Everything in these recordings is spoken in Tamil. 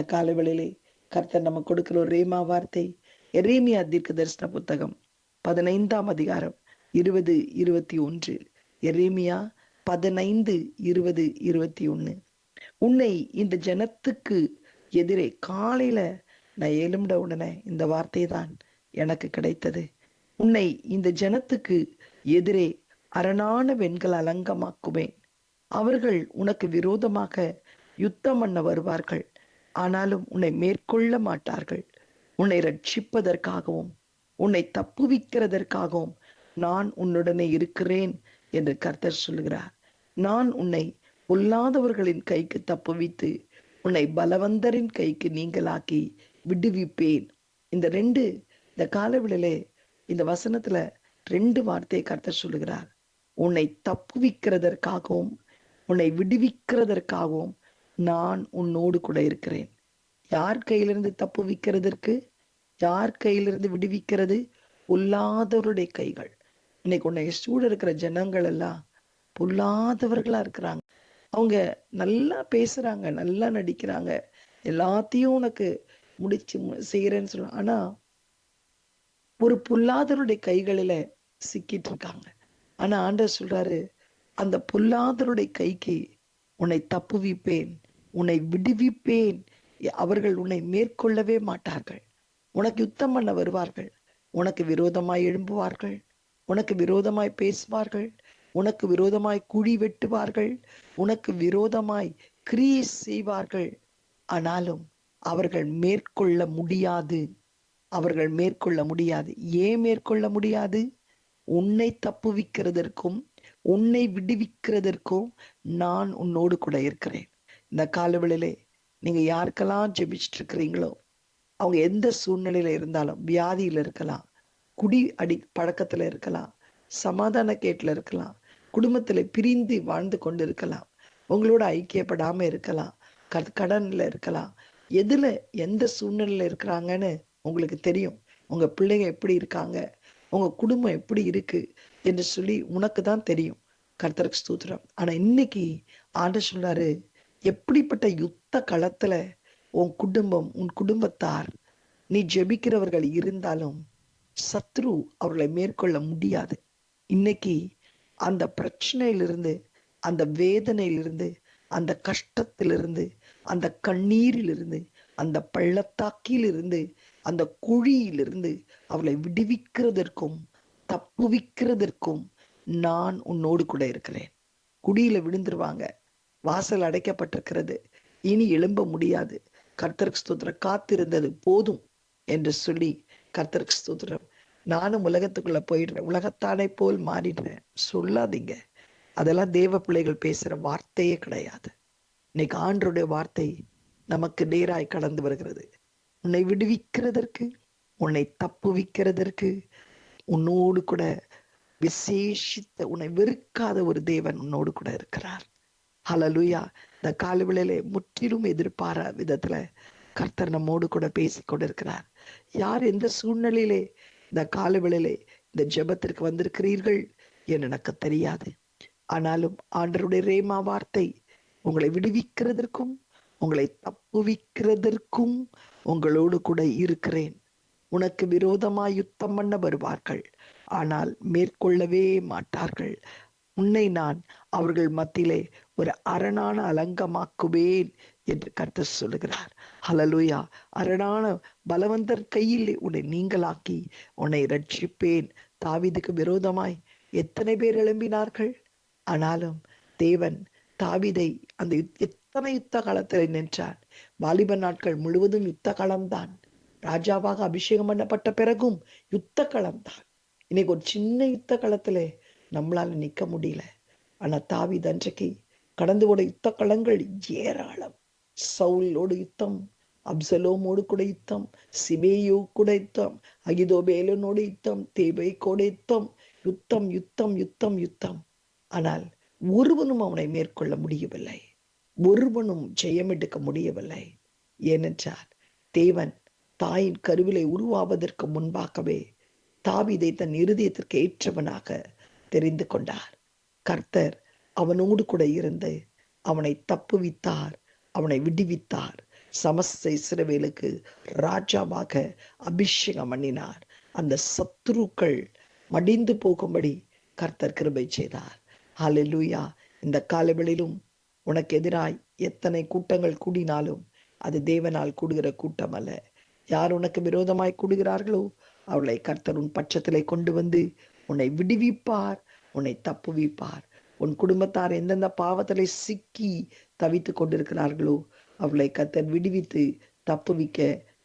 இந்த காலவெளியிலே கர்த்தர் நம்ம கொடுக்கிற ஒரு ரேமா வார்த்தை எரேமியா தீர்க்க தரிசன புத்தகம் பதினைந்தாம் அதிகாரம் இருபது இருபத்தி ஒன்று. எரேமியா பதினைந்து இருபது இருபத்தி ஒன்று உன்னை இந்த ஜனத்துக்கு எதிரே காலையில நான் எழும்பிட உடனே இந்த வார்த்தை தான் எனக்கு கிடைத்தது. உன்னை இந்த ஜனத்துக்கு எதிரே அரணான வெண்கள் அலங்கமாக்குவேன். அவர்கள் உனக்கு விரோதமாக யுத்தம் பண்ண வருவார்கள். ஆனாலும் உன்னை மேற்கொள்ள மாட்டார்கள். உன்னை ரட்சிப்பதற்காகவும் உன்னை தப்புவிக்கிறதற்காகவும் நான் உன்னுடனே இருக்கிறேன் என்று கர்த்தர் சொல்கிறார் நான் உன்னை பொல்லாதவர்களின் கைக்கு தப்புவித்து உன்னை பலவந்தரின் கைக்கு நீங்களாக்கி விடுவிப்பேன். இந்த ரெண்டு இந்த காலவிலே இந்த வசனத்துல ரெண்டு வார்த்தையை கர்த்தர் சொல்லுகிறார். உன்னை தப்புவிக்கிறதற்காகவும் உன்னை விடுவிக்கிறதற்காகவும் நான் உன்னோடு கூட இருக்கிறேன். யார் கையிலிருந்து தப்புவிக்கிறதற்கு யார் கையிலிருந்து விடுவிக்கிறது? பொல்லாதவருடைய கைகள். இன்னைக்கு உன்னை சூட இருக்கிற ஜனங்கள் எல்லாம் பொல்லாதவர்களா இருக்கிறாங்க. அவங்க நல்லா பேசுறாங்க நல்லா நடிக்கிறாங்க. எல்லாத்தையும் உனக்கு முடிச்சு செய்யறேன்னு சொல்லுவாங்க. ஆனா ஒரு பொல்லாதருடைய கைகளில சிக்கிட்டு இருக்காங்க. ஆனா ஆண்டர் சொல்றாரு அந்த பொல்லாதருடைய கைக்கு உன்னை தப்புவிப்பேன். உன்னை விடுவிப்பேன். அவர்கள் உன்னை மேற்கொள்ளவே மாட்டார்கள். உனக்கு யுத்தம் பண்ண வருவார்கள். உனக்கு விரோதமாய் எழும்புவார்கள். உனக்கு விரோதமாய் பேசுவார்கள். உனக்கு விரோதமாய் குழி வெட்டுவார்கள். உனக்கு விரோதமாய் கிரியை செய்வார்கள். ஆனாலும் அவர்கள் மேற்கொள்ள முடியாது. அவர்கள் மேற்கொள்ள முடியாது. ஏன் மேற்கொள்ள முடியாது? உன்னை தப்புவிக்கிறதற்கும் உன்னை விடுவிக்கிறதற்கும் நான் உன்னோடு கூட இருக்கிறேன். இந்த காலவெளியிலே நீங்கள் யாருக்கெல்லாம் ஜெபிச்சிட்டு இருக்கிறீங்களோ அவங்க எந்த சூழ்நிலையில் இருந்தாலும் வியாதியில் இருக்கலாம் குடி அடி பழக்கத்தில் இருக்கலாம் சமாதான கேட்டில் இருக்கலாம் குடும்பத்தில் பிரிந்து வாழ்ந்து கொண்டு இருக்கலாம் உங்களோட ஐக்கியப்படாம இருக்கலாம் க கடனில் இருக்கலாம் எதில் எந்த சூழ்நிலையில் இருக்கிறாங்கன்னு உங்களுக்கு தெரியும். உங்கள் பிள்ளைங்க எப்படி இருக்காங்க உங்கள் குடும்பம் எப்படி இருக்கு என்று சொல்லி உனக்கு தான் தெரியும். கர்த்தருக்கு ஸ்தூத்திரம். ஆனால் இன்னைக்கு ஆண்டு சொன்னார் எப்படிப்பட்ட யுத்த களத்துல உன் குடும்பம் உன் குடும்பத்தார் நீ ஜெபிக்கிறவர்கள் இருந்தாலும் சத்ரு அவர்களை மேற்கொள்ள முடியாது. இன்னைக்கு அந்த பிரச்சனையிலிருந்து அந்த வேதனையிலிருந்து அந்த கஷ்டத்திலிருந்து அந்த கண்ணீரிலிருந்து அந்த பள்ளத்தாக்கிலிருந்து அந்த குழியிலிருந்து அவளை விடுவிக்கிறதற்கும் தப்புவிக்கிறதற்கும் நான் உன்னோடு கூட இருக்கிறேன். குடியில விழுந்துருவாங்க. வாசல் அடைக்கப்பட்டிருக்கிறது. இனி எழும்ப முடியாது. கர்த்தருக்கு ஸ்தோத்திரம். காத்திருந்தது போதும் என்று சொல்லி கர்த்தருக்கு ஸ்தோத்திரம். நானும் உலகத்துக்குள்ள போயிடுறேன். உலகத்தானை போல் மாறிடுறேன். சொல்லாதீங்க. அதெல்லாம் தேவ பிள்ளைகள் பேசுற வார்த்தையே கிடையாது. இன்னைக்கு ஆண்டருடைய வார்த்தை நமக்கு நேராய் கடந்து வருகிறது. உன்னை விடுவிக்கிறதற்கு உன்னை தப்புவிக்கிறதற்கு உன்னோடு கூட விசேஷித்த உன்னை வெறுக்காத ஒரு தேவன் உன்னோடு கூட இருக்கிறார். ஹலலுயா இந்த காலவெளியிலே முற்றிலும் எதிர்பாரா விதத்துல கர்த்தர் நம்மோடு கூட பேசி கொண்டிருக்கிறார். யார் எந்த சூழ்நிலையிலே இந்த காலவெளியிலே இந்த ஜெபத்திற்கு வந்திருக்கிறீர்கள் என்று எனக்கு தெரியாது. ஆனாலும் ஆண்டருடைய ரேமா வார்த்தை உங்களை விடுவிக்கிறதற்கும் உங்களை தப்புவிக்கிறதற்கும் உங்களோடு கூட இருக்கிறேன். உனக்கு விரோதமாய் யுத்தம் பண்ண வருவார்கள். ஆனால் மேற்கொள்ளவே மாட்டார்கள். உன்னை நான் அவர்கள் மத்தியிலே ஒரு அரணான அலங்கமாக்குவேன் என்று கர்த்தர் சொல்லுகிறார். ஹலலுயா அரணான பலவந்தர் கையில் உன்னை நீங்களாக்கி உன்னை ரட்சிப்பேன் தாவிதுக்கு விரோதமாய் எத்தனை பேர் எழும்பினார்கள்? ஆனாலும் தேவன் தாவிதை அந்த எத்தனை யுத்த காலத்தில் நின்றார்? வாலிப நாட்கள் முழுவதும் யுத்த காலம்தான். ராஜாவாக அபிஷேகம் பண்ணப்பட்ட பிறகும் யுத்த களம்தான் இன்னைக்கு ஒரு சின்ன யுத்த களத்திலே நம்மளால நிற்க முடியல. ஆனா தாவீது அன்றைக்கு கடந்து போன யுத்த களங்கள் ஏராளம். சவுலோடு யுத்தம் அப்சலோமோடு கூட யுத்தம் சிபேயோ கூட யுத்தம் அகிதோபேலனோடு யுத்தம் தேபை கூட யுத்தம் யுத்தம் யுத்தம் யுத்தம் யுத்தம். ஆனால் ஒருவனும் அவனை மேற்கொள்ள முடியவில்லை. ஒருவனும் ஜெயமெடுக்க முடியவில்லை. ஏனென்றால் தேவன் தாயின் கருவிலை உருவாவதற்கு முன்பாகவே தாவிதை தன் இருதயத்திற்கு ஏற்றவனாக தெரிந்து கொண்டார். கர்த்தர் அவனோடு கூட இருந்து அவனை தப்புவித்தார் அவனை விடுவித்தார். சமஸ்த இஸ்ரவேலுக்கு ராஜாவாக அபிஷேகம் பண்ணினார். அந்த சத்துருக்கள் மடிந்து போகும்படி கர்த்தர் கிருபை செய்தார். ஹalleluya. இந்த காலவெளியிலும் உனக்கு எதிராய் எத்தனை கூட்டங்கள் கூடினாலும் அது தேவனால் கூடுகிற கூட்டம் அல்ல. யார் உனக்கு விரோதமாய் கூடுகிறார்களோ அவளை கர்த்தர் உன் பட்சத்திலே கொண்டு வந்து உன்னை விடுவிப்பார் உன்னை தப்புவிப்பார். உன் குடும்பத்தார் எந்தெந்த பாவத்திலே சிக்கி தவித்து கொண்டிருக்கிறார்களோ அவளை கர்த்தர் விடுவித்து தப்புவிக்க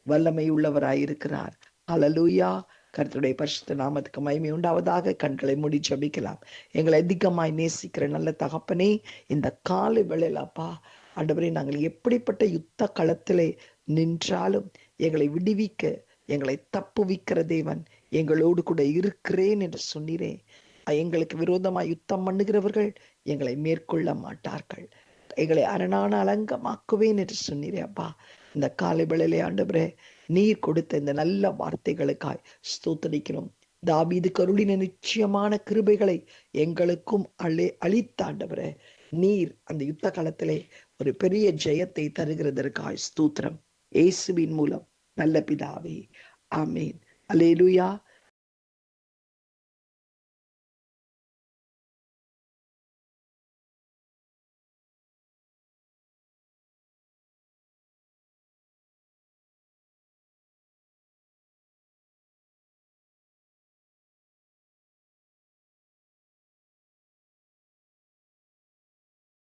வல்லமை உள்ளவராயிருக்கிறார் அலலூயா கருத்துடைய பரிசுத்த நாமத்துக்கு மகிமை உண்டாவதாக. கண்களை மூடி ஜெபிக்கலாம். எங்களை அதிகமாய் நேசிக்கிற நல்ல தகப்பனே இந்த காலை வேளையில் அப்பா ஆண்டவரே நாங்கள் எப்படிப்பட்ட யுத்த களத்திலே நின்றாலும் எங்களை விடுவிக்க எங்களை தப்புவிக்கிற தேவன் எங்களோடு கூட இருக்கிறேன் என்று சொன்னீரே. எங்களுக்கு விரோதமாக யுத்தம் பண்ணுகிறவர்கள் எங்களை மேற்கொள்ள மாட்டார்கள். எங்களை அரணான அலங்கமாக்குவேன் என்று சொன்னீரே அப்பா. இந்த காலை வேளையிலே ஆண்டவரே நீர் கொடுத்த இந்த நல்ல வார்த்தைகளுக்காய் ஸ்தோத்தரிக்கிறோம். தாபீது கருளின நிச்சயமான கிருபைகளை எங்களுக்கும் அழி அளித்தாண்டவரே நீர் அந்த யுத்த காலத்திலே ஒரு பெரிய ஜெயத்தை தருகிறதற்காய் ஸ்தூத்திரம். இயேசுவின் மூலம் நல்ல பிதாவே ஆமீன். அலேலுயா